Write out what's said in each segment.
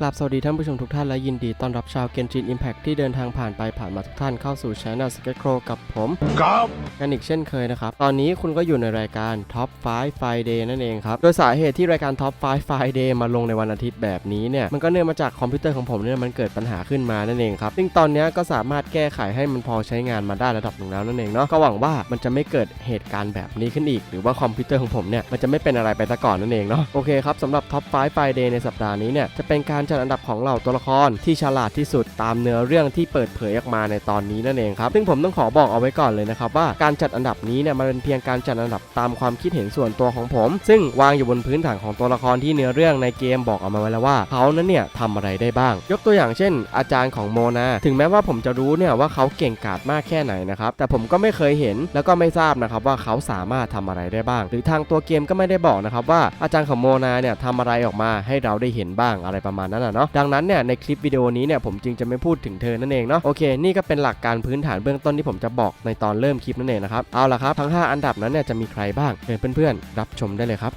กราบสวัสดีท่านผู้ชมทุกท่านและยินดีต้อนรับชาวเกนจิน Impact ที่เดินทางผ่านไปผ่านมาทุกท่านเข้าสู่ช anel Scarecrow กับผมครับกันอีกเช่นเคยนะครับ ตอนนี้คุณก็อยู่ในรายการ Top 5 Friday นั่นเองครับ โดยสาเหตุที่รายการ Top 5 Friday มาลงในวันอาทิตย์แบบนี้เนี่ย มันก็เนื่องมาจากคอมพิวเตอร์ของผมเนี่ยมันเกิดปัญหาขึ้นมานั่นเองครับ ซึ่งตอนเนี้ยก็สามารถแก้ไขให้มันพอใช้งานมาได้ระดับหนึ่งแล้วนั่นเองเนาะก็หวังว่ามันจะไม่เกิดเหตุการณ์แบบนี้ขึ้นอีก หรือว่าคอมพิวเตอร์ของผมเนี่ยมันจะไม่เป็นอะไรไปซะก่อนนั่นเองเนาะโอเคครับสำหรับ Top 5 Friday ในสัปดาห์นี้เนี่ยจะเป็นการจัดอันดับของเหล่าตัวละครที่ฉลาดที่สุดตามเนื้อเรื่องที่เปิดเผยออกมาในตอนนี้นั่นเองครับซึ่งผมต้องขอบอกเอาไว้ก่อนเลยนะครับว่าการจัดอันดับนี้เนี่ยมันเป็นเพียงการจัดอันดับตามความคิดเห็นส่วนตัวของผม ซึ่งวางอยู่บนพื้นฐานของตัวละครที่เนื้อเรื่องในเกมบอกออกมาไว้แล้วว่าเขานั้นเนี่ยทำอะไรได้บ้าง ยกตัวอย่างเช่น อาจารย์ของโมนาถึงแม้ว่าผมจะรู้เนี่ยว่าเขาเก่งกาจมากแค่ไหนนะครับแต่ผมก็ไม่เคยเห็นแล้วก็ไม่ทราบนะครับว่าเขาสามารถทำอะไรได้บ้าง หรือทางตัวเกมก็ไม่ได้บอกนะครับว่าอาจารย์ของโมนาเนี่ยทำอะไรออกมาให้เราได้เห็นบ้างอะไรประมาณนั้นนะเนาะดังนั้นเนี่ยในคลิปวิดีโอนี้เนี่ยผมจึงจะไม่พูดถึงเธอนั่นเองเนาะโอเคนี่ก็เป็นหลักการพื้นฐานเบื้องต้นที่ผมจะบอกในตอนเริ่มคลิปนั่นเองนะครับเอาละครับทั้ง 5 อันดับนั้นเนี่ยจะมีใครบ้างเชิญเพื่อนๆรับชมได้เลยครับ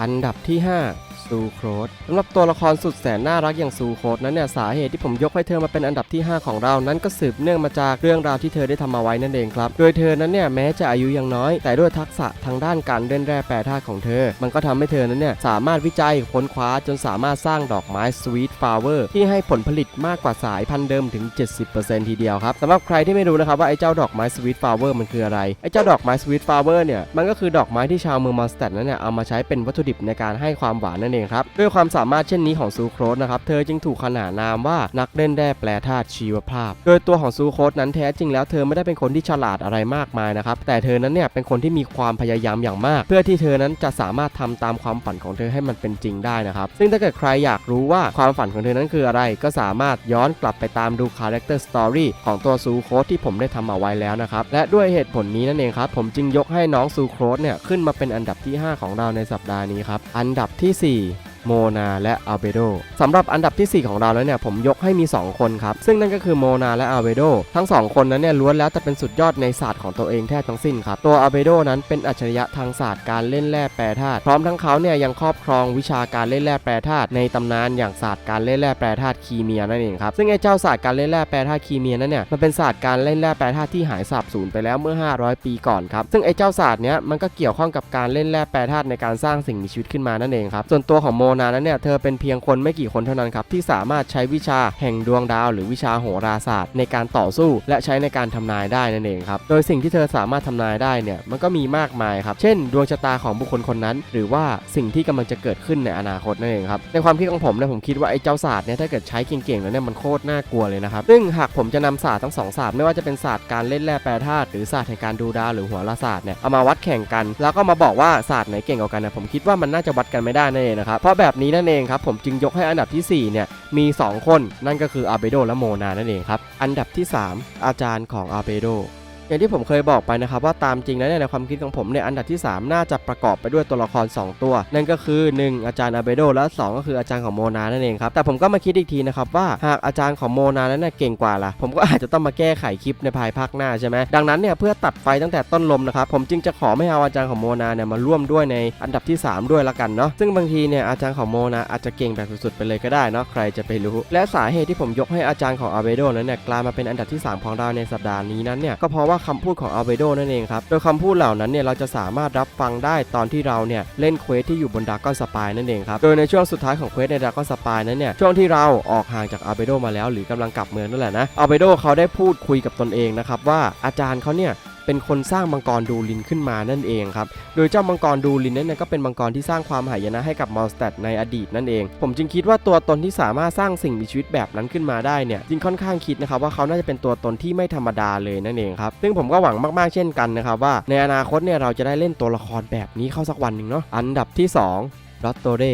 อันดับที่ 5 ซูโครสสำหรับตัวละครสุดแสนน่ารักอย่างซูโครสนั้นเนี่ยสาเหตุที่ผมยกให้เธอมาเป็นอันดับที่ 5 ของเรานั้นก็สืบเนื่องมาจากเรื่องราวที่เธอได้ทำมาไว้นั่นเองครับ โดยเธอนั้นเนี่ยแม้จะอายุยังน้อย แต่ด้วยทักษะทางด้านการเล่นแร่แปรธาตุของเธอ มันก็ทำให้เธอนั้นเนี่ยสามารถวิจัยค้นคว้าจนสามารถสร้างดอกไม้สวีทฟลาเวอร์ที่ให้ผลผลิตมากกว่าสายพันธุ์เดิมถึง 70%ทีเดียวครับสำหรับใครที่ไม่รู้นะครับว่าไอ้เจ้าดอกไม้สวีทฟลาเวอร์มันคืออะไรไอ้เจ้าดอกไม้สวีทฟลาเวอร์เนี่ยมันก็คือดอกไม้ที่ชาวเมืองมอนสเตดนั้นเนี่ยเอามาใช้เป็นวัตถุดิบในการให้ความหวานนั่นเองครับด้วยความสามารถเช่นนี้ของซูโครสนะครับเธอจึงถูกขนานนามว่านักเล่นแร่แปรธาตุชีวภาพ โดยตัวของซูโครสนั้นแท้จริงแล้วเธอไม่ได้เป็นคนที่ฉลาดอะไรมากมายนะครับแต่เธอนั้นเนี่ยเป็นคนที่มีความพยายามอย่างมาก เพื่อที่เธอนั้นจะสามารถทำตามความฝันของเธอให้มันเป็นจริงได้นะครับซึ่งถ้าเกิดใครอยากรู้ว่าความฝันของเธอนั้นคืออะไร ก็สามารถย้อนกลับไปตามดูคาแรคเตอร์สตอรี่ของตัวซูโครสที่ผมได้ทำเอาไว้แล้วนะครับและด้วยเหตุผลนี้นั่นเองครับผมจึงยกให้น้องซูโครสเนี่ยขึ้นมาเป็นอันดับที่ 5 ของเราในสัปดาห์นี้ครับอันดับที่ 4 โมนาและอัลเบโดสำหรับอันดับทีสี่ 4 ของเราแล้วเนี่ยผมยกให้มี 2 คนครับ ซึ่งนั่นก็คือโมนาและอัลเบโดทั้ง 2 คนนั้นเนี่ยล้วนแล้วจะเป็นสุดยอดในศาสตร์ของตัวเองแทบทั้งสิ้นครับ ตัวอัลเบโดนั้นเป็นอัจฉริยะทางศาสตร์การเล่นแร่แปรธาตุพร้อมทั้งเขาเนี่ยยังครอบครองวิชาการเล่นแร่แปรธาตุในตำนานอย่างศาสตร์การเล่นแร่แปรธาตุคีเมียนั่นเองครับซึ่งไอ้เจ้าศาสตร์การเล่นแร่แปรธาตุคีเมียนั้นเนี่ยมันเป็นศาสตร์การเล่นแร่แปรธาตุที่หายสาบสูญไปแล้วเมื่อ 500 ปีก่อนครับซึ่งไอ้เจ้าศาสตร์เนี้ยมันก็เกี่ยวข้องกับการเล่นแร่แปรธาตุในการสร้างสิ่งมีชีวิตขึ้นมานั่นเองครับส่วนตัวของโมนานั้นเนี่ยเธอเป็นเพียงคนไม่กี่คนเท่านั้นครับที่สามารถใช้วิชาแห่งดวงดาว หรือวิชาโหราศาสตร์ ในการต่อสู้ และใช้ในการทำนายได้นั่นเองครับโดยสิ่งที่เธอสามารถทำนายได้เนี่ยมันก็มีมากมายครับเช่น ดวงชะตาของบุคคลคนนั้น หรือว่าสิ่งที่กำลังจะเกิดขึ้นในอนาคตนั่นเองครับในความคิดของผมเนี่ยผมคิดว่าไอ้เจ้าศาสตร์เนี่ยถ้าเกิดใช้เก่งๆแล้วเนี่ยมันโคตรน่ากลัวเลยนะครับซึ่งหากผมจะนำศาสตร์ทั้งสองศาสตร์ไม่ว่าจะเป็นศาสตร์การเล่นแร่แปรธาตุหรือศาสตร์แห่งการดูดาวหรือหัวราศาสตร์เนี่ยเอามาวัดแข่งกัน แล้วก็มาบอกว่าศาสตร์ไหนเก่งกว่ากันนะผมคิดว่ามันน่าจะวัดกันไม่ได้นั่นเองนะครับเพราะแแบบนี้นั่นเองครับผมจึงยกให้อันดับทีสี่ 4 เนี่ยมี 2 คนนั่นก็คืออาเบโดและโมนานั่นเองครับ อันดับที่ 3 อาจารย์ของอาเบโด อย่างที่ผมเคยบอกไปนะครับว่าตามจริงแล้วเนี่ยในความคิดของผมเนี่ยอันดับที่ 3 น่าจะประกอบไปด้วยตัวละคร 2 ตัว นั่นก็คือ 1 อาจารย์อาเบโดและ 2 ก็คืออาจารย์ของโมนานั่นเองครับแต่ผมก็มาคิดอีกทีนะครับว่าหากอาจารย์ของโมนานั้นเน่ยเก่งกว่าล่ะผมก็อาจจะต้องมาแก้ไขคลิปในภายภาคหน้าใช่ไหมดังนั้นเนี่ยเพื่อตัดไฟตั้งแต่ต้นลมนะครับผมจึงจะขอไม่เอาอาจารย์ของโมนาเนี่ยมาร่วมด้วยในอันดับที่ 3 ด้วยละกันเนาะซึ่งบางทีเนี่ยอาจารย์ของโมนาอาจจะเก่งแบบสุดๆไปเลยก็ได้เนาะใครจะไปรู้และสาเหตุที่ผมยกให้อาจารย์ของอาเบโดนั้นเนี่ยกลายมาเป็นอันดับที่ 3 ของเราในสัปดาห์นี้นั้นเนี่ยก็เพราะว่าคำพูดของอาเบโดนั่นเองครับ โดยคำพูดเหล่านั้นเนี่ยเราจะสามารถรับฟังได้ตอนที่เราเนี่ยเล่นเควสที่อยู่บนดากอนสปายนั่นเองครับ โดยในช่วงสุดท้ายของเควสในดากอนสปายนั้นเนี่ยช่วงที่เราออกห่างจากอาเบโดมาแล้วหรือกำลังกลับเมืองนั่นแหละนะอาเบโดเขาได้พูดคุยกับตนเองนะครับว่าอาจารย์เขาเนี่ย เป็นคนสร้างมังกรดูลินขึ้นมานั่นเองครับ โดยเจ้ามังกรดูลินนั้นก็เป็นมังกรที่สร้างความหายนะให้กับมอลสเตดในอดีตนั่นเอง ผมจึงคิดว่าตัวตนที่สามารถสร้างสิ่งมีชีวิตแบบนั้นขึ้นมาได้เนี่ยจึงค่อนข้างคิดนะครับว่าเขาน่าจะเป็นตัวตนที่ไม่ธรรมดาเลยนั่นเองครับ ซึ่งผมก็หวังมากๆเช่นกันนะครับว่าในอนาคตเนี่ยเราจะได้เล่นตัวละครแบบนี้เข้าสักวันหนึ่งเนาะ อันดับที่2ดอตโตเร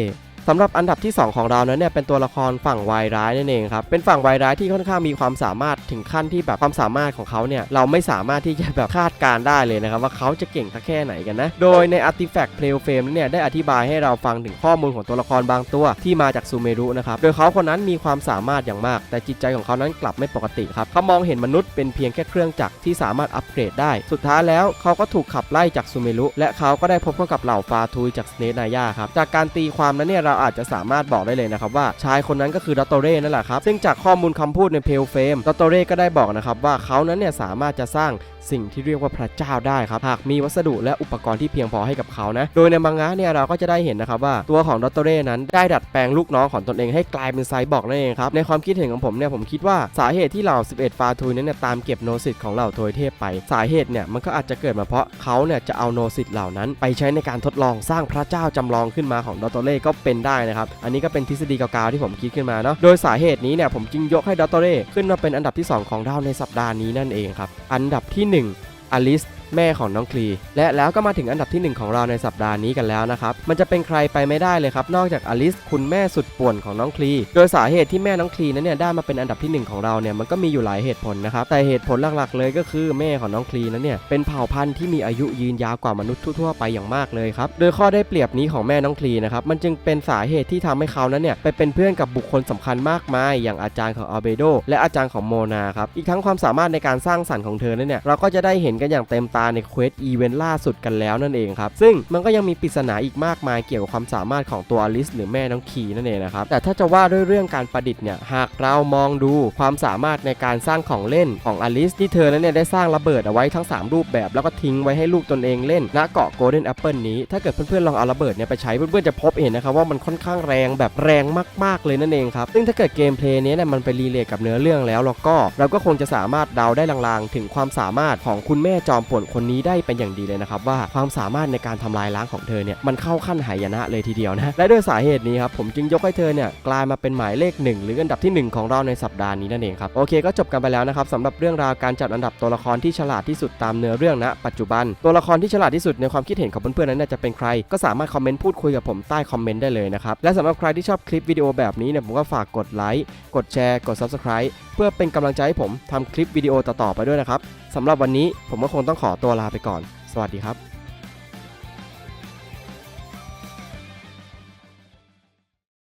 สำหรับอันดับที่ 2 ของเรานั้นเนี่ยเป็นตัวละครฝั่งวายร้ายนั่นเองครับเป็นฝั่งวายร้ายที่ค่อนข้างมีความสามารถถึงขั้นที่แบบความสามารถของเขาเนี่ยเราไม่สามารถที่จะแบบคาดการได้เลยนะครับว่าเขาจะเก่งสักแค่ไหนกันนะโดยใน Artifact p l a y f r a m e เนี่ยได้อธิบายให้เราฟังถึงข้อมูลของตัวละครบางตัวที่มาจากซูเมรุนะครับโดยเขาคนนั้นมีความสามารถอย่างมาก แต่จิตใจของเขานั้นกลับไม่ปกติครับเขามองเห็นมนุษย์เป็นเพียงแค่เครื่องจักรที่สามารถอัปเกรดได้ สุดท้ายแล้วเขาก็ถูกขับไล่จากซูเมรุและเขาก็ได้พบเข้ากับเหล่าฟาทุยจากสเนนายาครับจากการตีความนั้นเนี่ยเราราอาจจะสามารถบอกได้เลยนะครับว่าชายคนนั้นก็คือดอตโตเร่นั่นแหละครับซึ่งจากข้อมูลคำพูดในเพลเฟมดอตโตเร่ก็ได้บอกนะครับว่าเขานั้นเนี่ยสามารถจะสร้างสิ่งที่เรียกว่าพระเจ้าได้ครับหากมีวัสดุและอุปกรณ์ที่เพียงพอให้กับเขานะโดยในมังงะเนี่ยเราก็จะได้เห็นนะครับว่าตัวของดอตโตเร่นั้นได้ดัดแปลงลูกน้องของตนเองให้กลายเป็นไซบอร์กนั่นเองครับในความคิดเห็นของผมเนี่ยผมคิดว่าสาเหตุที่เหล่า 11 ฟาทุยนั้นเนี่ยตามเก็บโนซิตของเหล่าโทยเทพไป สาเหตุเนี่ยมันก็อาจจะเกิดมาเพราะเขาเนี่ยจะเอาโนซิตเหล่านั้น ไปใช้ในการทดลองสร้างพระเจ้าจำลองขึ้นมาของดอตโตเร่ก็เป็นได้นะครับ อันนี้ก็เป็นทฤษฎีเก่าๆที่ผมคิดขึ้นมาเนาะ โดยสาเหตุนี้เนี่ยผมจึงยกให้ดอตเตอร์เร่ขึ้นมาเป็นอันดับที่ 2 ของเราในสัปดาห์นี้นั่นเองครับ อันดับที่ 1อลิส แม่ของน้องคลี และแล้วก็มาถึงอันดับที่ 1 ของเราในสัปดาห์นี้กันแล้วนะครับ มันจะเป็นใครไปไม่ได้เลยครับ นอกจากอลิสคุณแม่สุดป่วนของน้องคลี โดยสาเหตุที่แม่น้องคลีนั้นเนี่ยได้มาเป็นอันดับที่ 1 ของเราเนี่ยมันก็มีอยู่หลายเหตุผลนะครับ แต่เหตุผลหลักๆ เลยก็คือแม่ของน้องคลีนั้นเนี่ยเป็นเผ่าพันธุ์ที่มีอายุยืนยาวกว่ามนุษย์ทั่วๆไปอย่างมากเลยครับ โดยข้อได้เปรียบนี้ของแม่น้องคลีนะครับมันจึงเป็นสาเหตุที่ทำให้เขานั้นเนี่ยไปเป็นเพื่อนกับบุคคลสำคัญมากมาย อย่างอาจารย์ของอัลเบโดและอาจารย์ของโมนาครับอีกทั้งความสามารถในการสร้างสรรค์ของเธอนั้นเนี่ยเราก็จะได้เห็นกันอย่างเต็มตาในเควสอีเวนต์ล่าสุดกันแล้วนั่นเองครับ ซึ่งมันก็ยังมีปริศนาอีกมากมายเกี่ยวกับความสามารถของตัวอลิสหรือแม่น้องคีนั่นเองนะครับ แต่ถ้าจะว่าด้วยเรื่องการประดิษฐ์เนี่ย หากเรามองดูความสามารถในการสร้างของเล่นของอลิสที่เธอนั้นเนี่ยได้สร้างระเบิดเอาไว้ทั้ง 3 รูปแบบ แล้วก็ทิ้งไว้ให้ลูกตนเองเล่นณเกาะโกลเด้นแอปเปิลนี้ ถ้าเกิดเพื่อนๆลองเอาระเบิดเนี่ยไปใช้เพื่อนๆจะพบเห็นนะครับว่ามันค่อนข้างแรงแบบแรงมากๆเลยนั่นเองครับ ซึ่งถ้าเกิดเกมเพลย์นี้เนี่ยมันไปรีเลทกับเนื้อเรื่องแล้วแล้วก็เราก็คงจะสามารถเดาได้ลางๆ ถึงความสามารถของคุณแม่จอมป่วนคนนี้ได้เป็นอย่างดีเลยนะครับว่าความสามารถในการทำลายล้างของเธอเนี่ยมันเข้าขั้นหายนะเลยทีเดียวนะและด้วยสาเหตุนี้ครับผมจึงยกให้เธอเนี่ยกลายมาเป็นหมายเลขหนึ่งหรืออันดับที่หนึ่งของเราในสัปดาห์นี้นั่นเองครับโอเคก็จบกันไปแล้วนะครับสำหรับเรื่องราวการจัดอันดับตัวละครที่ฉลาดที่สุดตามเนื้อเรื่องณปัจจุบัน ตัวละครที่ฉลาดที่สุดในความคิดเห็นของเพื่อนๆนั้นนจะเป็นใคร ก็สามารถคอมเมนต์พูดคุยกับผมใต้คอมเมนต์ได้เลยนะครับและสำหรับใครที่ชอบคลิปวิดีโอแบบนี้เนี่ยผมก็ฝากกดไลค์กดแชร์กด subscribe เพื่อเป็นกำลังใจให้ผมทำคลิปวิดีโอต่อๆไปด้วยนะครับ สำหรับวันนี้ผมก็คงต้องขอตัวลาไปก่อน สวัสดีครับ